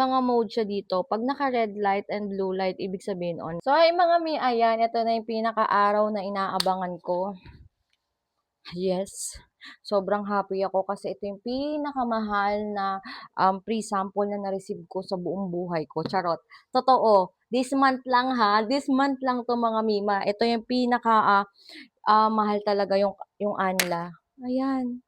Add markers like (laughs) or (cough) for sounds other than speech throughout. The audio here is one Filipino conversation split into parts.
mga mode siya dito. Pag naka-red light and blue light, ibig sabihin on. So, ay mga mi, ayan, ito na yung pinaka-araw na inaabangan ko. Yes. Sobrang happy ako kasi ito yung pinakamahal na um, pre-sample na na-receive ko sa buong buhay ko. Charot. Totoo. This month lang ha. This month lang to mga mima. Ito yung pinaka ah, ah, mahal talaga yung yung anla. Ayan.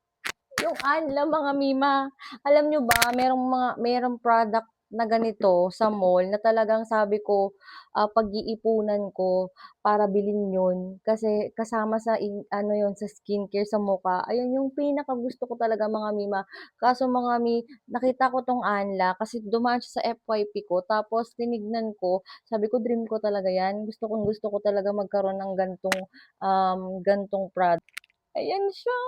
Yung anla mga mima. Alam nyo ba, merong mga merong product na ganito sa mall na talagang sabi ko ah, pag-iipunan ko para bilhin yun kasi kasama sa in, ano yun sa skincare sa mukha. Ayun yung pinaka gusto ko talaga mga mima. Kaso mga mi, nakita ko tong Anla kasi dumaan siya sa FYP ko tapos tinignan ko, sabi ko dream ko talaga yan. Gusto kong gusto ko talaga magkaroon ng gantong um gantong product. Ayan siya.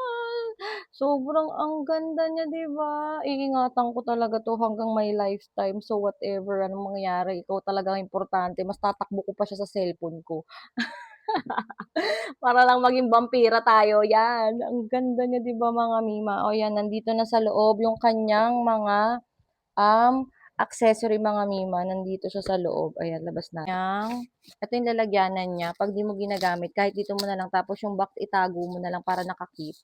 Sobrang ang ganda niya, 'di ba? Iingatan ko talaga 'to hanggang my lifetime. So whatever anong mangyari, ikaw talaga ang importante. Mas tatakbo ko pa siya sa cellphone ko. (laughs) Para lang maging vampira tayo, 'yan. Ang ganda niya, 'di ba, mga mima? O 'yan, nandito na sa loob yung kanyang mga um accessory mga mima. Nandito siya sa loob. Ayan, labas na. Yang, ito yung lalagyanan niya. Pag di mo ginagamit, kahit dito mo na lang, tapos yung box itago mo na lang para nakakip.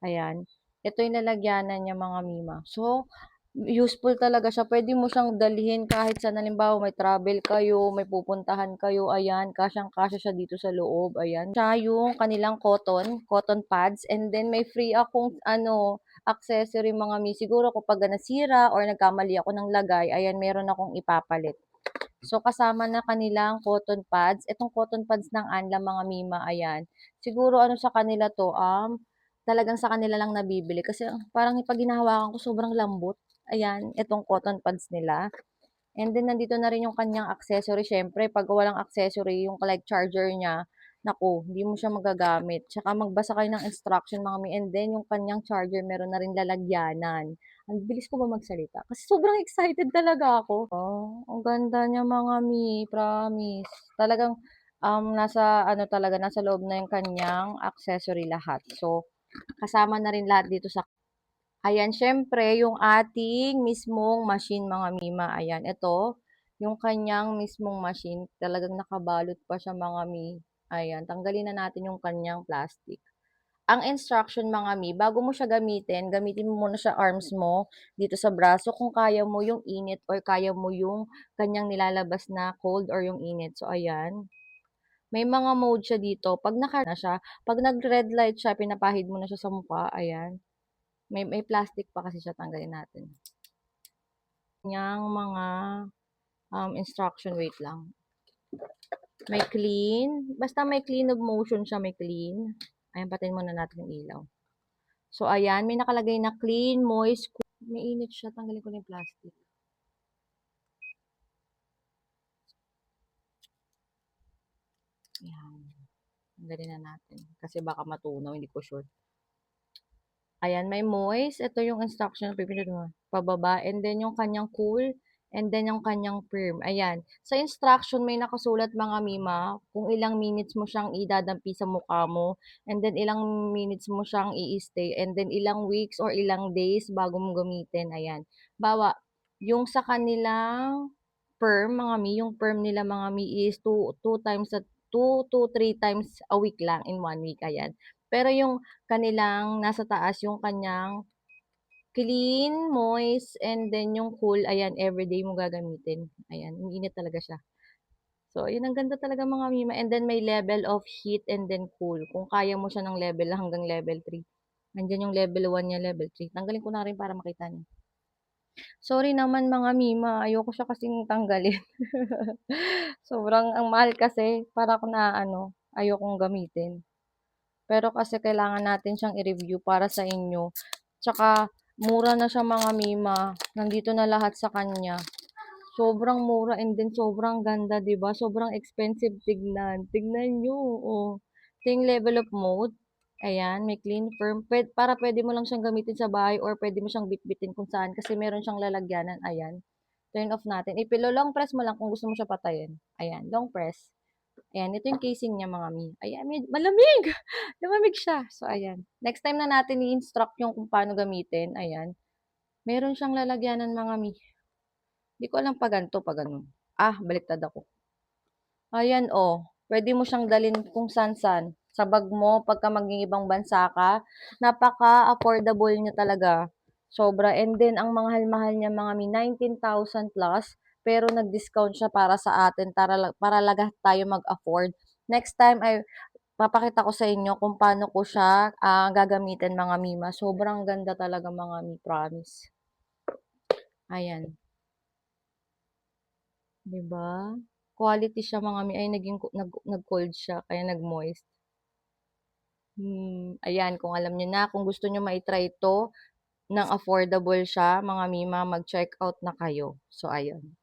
Ayan. Ito yung lalagyanan niya mga mima. So, useful talaga siya. Pwede mo siyang dalhin kahit sa halimbawa may travel kayo, may pupuntahan kayo, ayan, kasyang-kasya siya dito sa loob, ayan. Siya yung kanilang cotton, cotton pads, and then may free akong ano, accessory mga mi. Siguro kapag nasira or nagkamali ako ng lagay, ayan, meron akong ipapalit. So, kasama na kanilang cotton pads. Itong cotton pads ng Anla, mga mima, ayan. Siguro ano sa kanila to, um, talagang sa kanila lang nabibili. Kasi parang pag ko, sobrang lambot. Ayan, itong cotton pads nila. And then, nandito na rin yung kanyang accessory. Siyempre, pag walang accessory, yung like charger niya, naku, hindi mo siya magagamit. Tsaka magbasa kayo ng instruction mga mi. And then, yung kanyang charger, meron na rin lalagyanan. Ang bilis ko ba magsalita? Kasi sobrang excited talaga ako. Oh, ang ganda niya mga mi, promise. Talagang um, nasa ano talaga, nasa loob na yung kanyang accessory lahat. So, kasama na rin lahat dito sa Ayan, syempre, yung ating mismong machine, mga mima. Ayan, ito, yung kanyang mismong machine. Talagang nakabalot pa siya, mga mi. Ayan, tanggalin na natin yung kanyang plastic. Ang instruction, mga mi, bago mo siya gamitin, gamitin mo muna sa arms mo, dito sa braso, kung kaya mo yung init or kaya mo yung kanyang nilalabas na cold or yung init. So, ayan. May mga mode siya dito. Pag naka na siya, pag nag-red light siya, pinapahid mo na siya sa mukha. Ayan. May may plastic pa kasi siya, tanggalin natin. Yang mga um, instruction, wait lang. May clean. Basta may clean of motion siya, may clean. Ayan, patayin muna natin yung ilaw. So, ayan, may nakalagay na clean, moist, cool. May init siya, tanggalin ko na yung plastic. Ayan. Tanggalin na natin. Kasi baka matunaw, hindi ko sure. Ayan, may moist. Ito yung instruction. Pipindot mo. Pababa. And then, yung kanyang cool. And then, yung kanyang firm. Ayan. Sa instruction, may nakasulat mga mima kung ilang minutes mo siyang idadampi sa mukha mo. And then, ilang minutes mo siyang i-stay. And then, ilang weeks or ilang days bago mo gamitin. Ayan. Bawa, yung sa kanilang perm, mga mi, yung perm nila mga mi is 2 two times at 2 to 3 times a week lang in one week. Ayan. Pero yung kanilang nasa taas, yung kanyang clean, moist, and then yung cool, ayan, everyday mo gagamitin. Ayan, init talaga siya. So, yun ang ganda talaga mga mima. And then may level of heat and then cool. Kung kaya mo siya ng level (laughs) hanggang level 3. Nandiyan yung level 1 niya, level 3. Tanggalin ko na rin para makita niyo. Sorry naman mga mima, ayoko siya kasing tanggalin. (laughs) Sobrang ang mahal kasi, para ko na ano, ayokong gamitin. Pero kasi kailangan natin siyang i-review para sa inyo. Tsaka, mura na siya mga mima. Nandito na lahat sa kanya. Sobrang mura and then sobrang ganda, 'di ba? Sobrang expensive tignan. Tignan niyo, oh. Yung level of mode. Ayan, may clean firm. Pwede, para pwede mo lang siyang gamitin sa bahay or pwede mo siyang bitbitin kung saan kasi meron siyang lalagyanan. Ayan. Turn off natin. Ipilo long press mo lang kung gusto mo siya patayin. Ayan, long press. Ayan, ito yung casing niya mga mi. Ayan, malamig! (laughs) Lumamig siya. So, ayan. Next time na natin i-instruct yung kung paano gamitin. Ayan. Meron siyang lalagyanan mga mi. Di ko alam 'pag ganito, 'pag gano'n. Ah, baliktad ako. Ayan, oh, puwede mo siyang dalhin kung saan-saan. Sa bag mo pagka mag-iibang bansa ka, napaka-affordable niya talaga, sobra and then ang mahal-mahal niya mga mi 19,000 plus, pero nag-discount siya para sa atin tara la para lahat tayo mag-afford. Next time ay papakita ko sa inyo kung paano ko siya, ah, gagamitin mga mima, sobrang ganda talaga mga mi, promise. Ayan. 'Di ba? Quality siya mga mi, ay naging nag nag-cold siya kaya nag-moist. Hmm, ayan kung alam niyo na, kung gusto niyo ma-i-try 'to, ng affordable siya mga mima, mag-checkout na kayo. So ayun.